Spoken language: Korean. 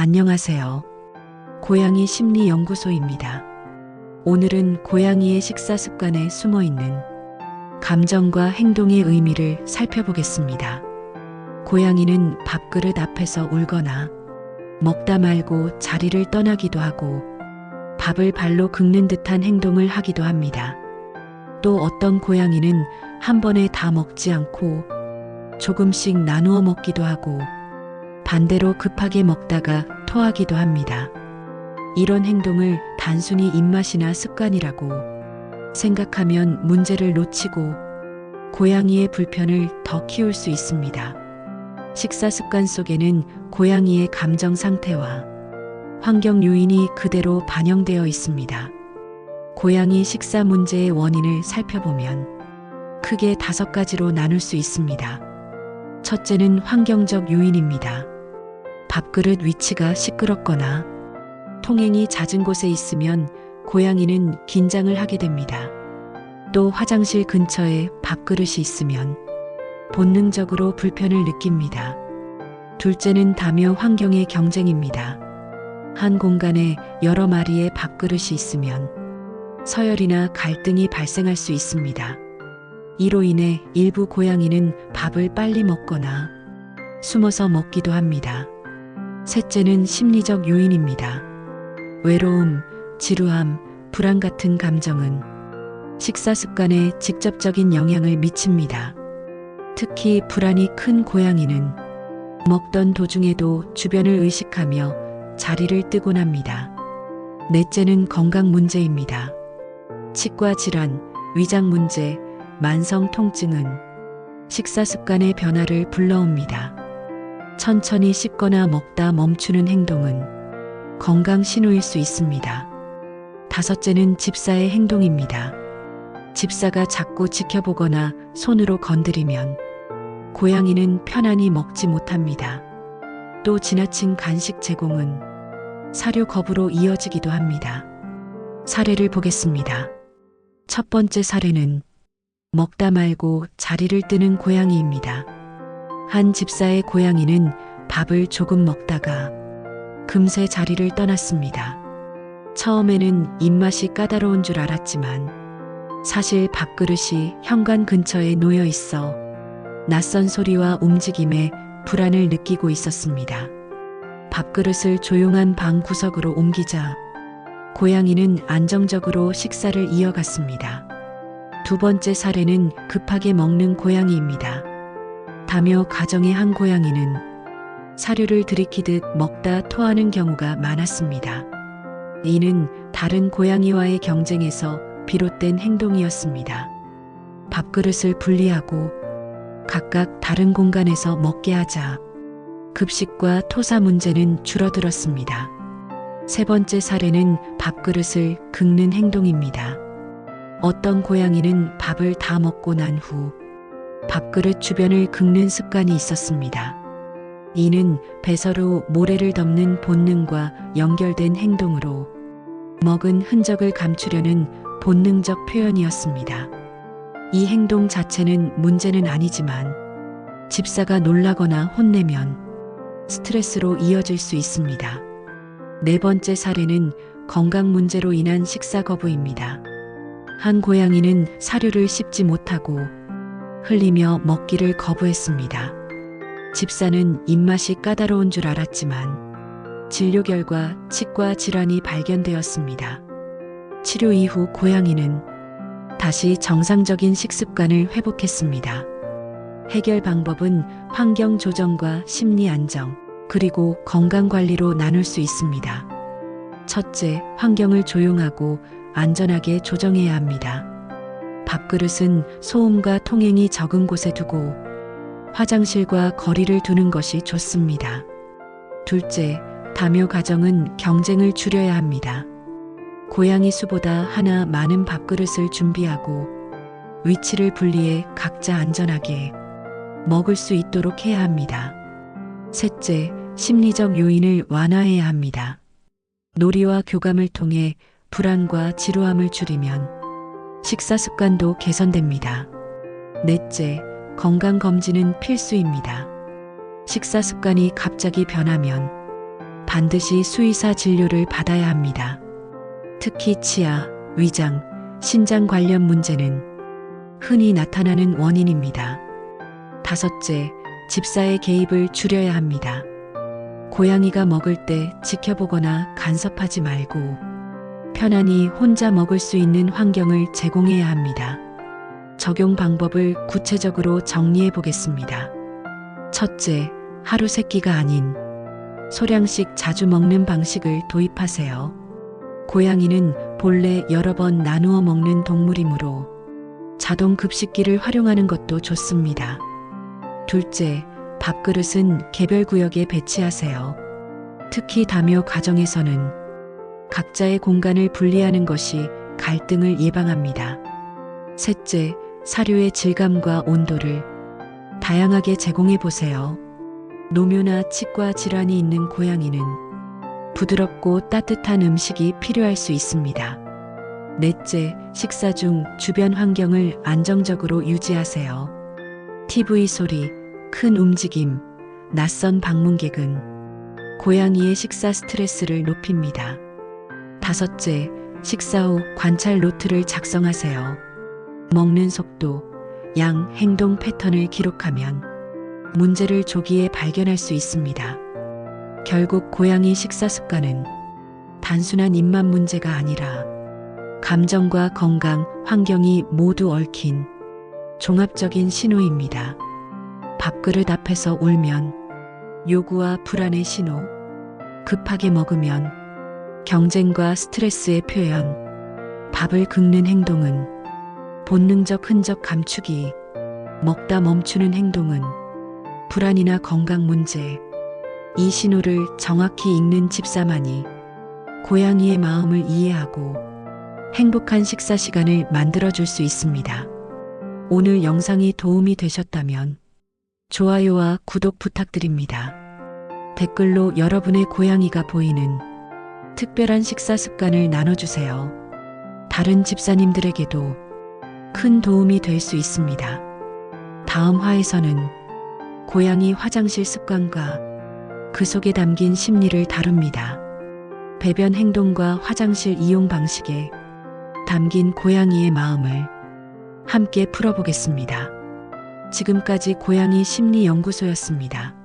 안녕하세요. 고양이 심리 연구소입니다. 오늘은 고양이의 식사 습관에 숨어 있는 감정과 행동의 의미를 살펴보겠습니다. 고양이는 밥그릇 앞에서 울거나 먹다 말고 자리를 떠나기도 하고 밥을 발로 긁는 듯한 행동을 하기도 합니다. 또 어떤 고양이는 한 번에 다 먹지 않고 조금씩 나누어 먹기도 하고 반대로 급하게 먹다가 토하기도 합니다. 이런 행동을 단순히 입맛이나 습관이라고 생각하면 문제를 놓치고 고양이의 불편을 더 키울 수 있습니다. 식사 습관 속에는 고양이의 감정 상태와 환경 요인이 그대로 반영되어 있습니다. 고양이 식사 문제의 원인을 살펴보면 크게 다섯 가지로 나눌 수 있습니다. 첫째는 환경적 요인입니다. 밥그릇 위치가 시끄럽거나 통행이 잦은 곳에 있으면 고양이는 긴장을 하게 됩니다. 또 화장실 근처에 밥그릇이 있으면 본능적으로 불편을 느낍니다. 둘째는 다묘 환경의 경쟁입니다. 한 공간에 여러 마리의 밥그릇이 있으면 서열이나 갈등이 발생할 수 있습니다. 이로 인해 일부 고양이는 밥을 빨리 먹거나 숨어서 먹기도 합니다. 셋째는 심리적 요인입니다. 외로움, 지루함, 불안 같은 감정은 식사 습관에 직접적인 영향을 미칩니다. 특히 불안이 큰 고양이는 먹던 도중에도 주변을 의식하며 자리를 뜨곤 합니다. 넷째는 건강 문제입니다. 치과 질환, 위장 문제, 만성 통증은 식사 습관의 변화를 불러옵니다. 천천히 씹거나 먹다 멈추는 행동은 건강 신호일 수 있습니다. 다섯째는 집사의 행동입니다. 집사가 자꾸 지켜보거나 손으로 건드리면 고양이는 편안히 먹지 못합니다. 또 지나친 간식 제공은 사료 거부로 이어지기도 합니다. 사례를 보겠습니다. 첫 번째 사례는 먹다 말고 자리를 뜨는 고양이입니다. 한 집사의 고양이는 밥을 조금 먹다가 금세 자리를 떠났습니다. 처음에는 입맛이 까다로운 줄 알았지만 사실 밥그릇이 현관 근처에 놓여 있어 낯선 소리와 움직임에 불안을 느끼고 있었습니다. 밥그릇을 조용한 방 구석으로 옮기자 고양이는 안정적으로 식사를 이어갔습니다. 두 번째 사례는 급하게 먹는 고양이입니다. 다며 가정의 한 고양이는 사료를 들이키듯 먹다 토하는 경우가 많았습니다. 이는 다른 고양이와의 경쟁에서 비롯된 행동이었습니다. 밥그릇을 분리하고 각각 다른 공간에서 먹게 하자 급식과 토사 문제는 줄어들었습니다. 세 번째 사례는 밥그릇을 긁는 행동입니다. 어떤 고양이는 밥을 다 먹고 난 후 밥그릇 주변을 긁는 습관이 있었습니다. 이는 배설후 모래를 덮는 본능과 연결된 행동으로 먹은 흔적을 감추려는 본능적 표현이었습니다. 이 행동 자체는 문제는 아니지만 집사가 놀라거나 혼내면 스트레스로 이어질 수 있습니다. 네 번째 사례는 건강 문제로 인한 식사 거부입니다. 한 고양이는 사료를 씹지 못하고 흘리며 먹기를 거부했습니다. 집사는 입맛이 까다로운 줄 알았지만 진료 결과 치과 질환이 발견되었습니다. 치료 이후 고양이는 다시 정상적인 식습관을 회복했습니다. 해결 방법은 환경 조정과 심리 안정, 그리고 건강 관리로 나눌 수 있습니다. 첫째, 환경을 조용하고 안전하게 조정해야 합니다. 밥그릇은 소음과 통행이 적은 곳에 두고 화장실과 거리를 두는 것이 좋습니다. 둘째, 다묘 가정은 경쟁을 줄여야 합니다. 고양이 수보다 하나 많은 밥그릇을 준비하고 위치를 분리해 각자 안전하게 먹을 수 있도록 해야 합니다. 셋째, 심리적 요인을 완화해야 합니다. 놀이와 교감을 통해 불안과 지루함을 줄이면 식사 습관도 개선됩니다. 넷째, 건강검진은 필수입니다. 식사 습관이 갑자기 변하면 반드시 수의사 진료를 받아야 합니다. 특히 치아, 위장, 신장 관련 문제는 흔히 나타나는 원인입니다. 다섯째, 집사의 개입을 줄여야 합니다. 고양이가 먹을 때 지켜보거나 간섭하지 말고 편안히 혼자 먹을 수 있는 환경을 제공해야 합니다. 적용 방법을 구체적으로 정리해 보겠습니다. 첫째, 하루 세끼가 아닌 소량씩 자주 먹는 방식을 도입하세요. 고양이는 본래 여러 번 나누어 먹는 동물이므로 자동 급식기를 활용하는 것도 좋습니다. 둘째, 밥그릇은 개별 구역에 배치하세요. 특히 다묘 가정에서는 각자의 공간을 분리하는 것이 갈등을 예방합니다. 셋째, 사료의 질감과 온도를 다양하게 제공해 보세요. 노묘나 치과 질환이 있는 고양이는 부드럽고 따뜻한 음식이 필요할 수 있습니다. 넷째, 식사 중 주변 환경을 안정적으로 유지하세요. TV 소리, 큰 움직임, 낯선 방문객은 고양이의 식사 스트레스를 높입니다. 다섯째, 식사 후 관찰 노트를 작성하세요. 먹는 속도, 양, 행동 패턴을 기록하면 문제를 조기에 발견할 수 있습니다. 결국 고양이 식사 습관은 단순한 입맛 문제가 아니라 감정과 건강, 환경이 모두 얽힌 종합적인 신호입니다. 밥그릇 앞에서 울면 요구와 불안의 신호, 급하게 먹으면 경쟁과 스트레스의 표현, 밥을 긁는 행동은 본능적 흔적 감추기, 먹다 멈추는 행동은 불안이나 건강 문제, 이 신호를 정확히 읽는 집사만이 고양이의 마음을 이해하고 행복한 식사 시간을 만들어줄 수 있습니다. 오늘 영상이 도움이 되셨다면 좋아요와 구독 부탁드립니다. 댓글로 여러분의 고양이가 보이는 특별한 식사 습관을 나눠주세요. 다른 집사님들에게도 큰 도움이 될 수 있습니다. 다음 화에서는 고양이 화장실 습관과 그 속에 담긴 심리를 다룹니다. 배변 행동과 화장실 이용 방식에 담긴 고양이의 마음을 함께 풀어보겠습니다. 지금까지 고양이 심리 연구소였습니다.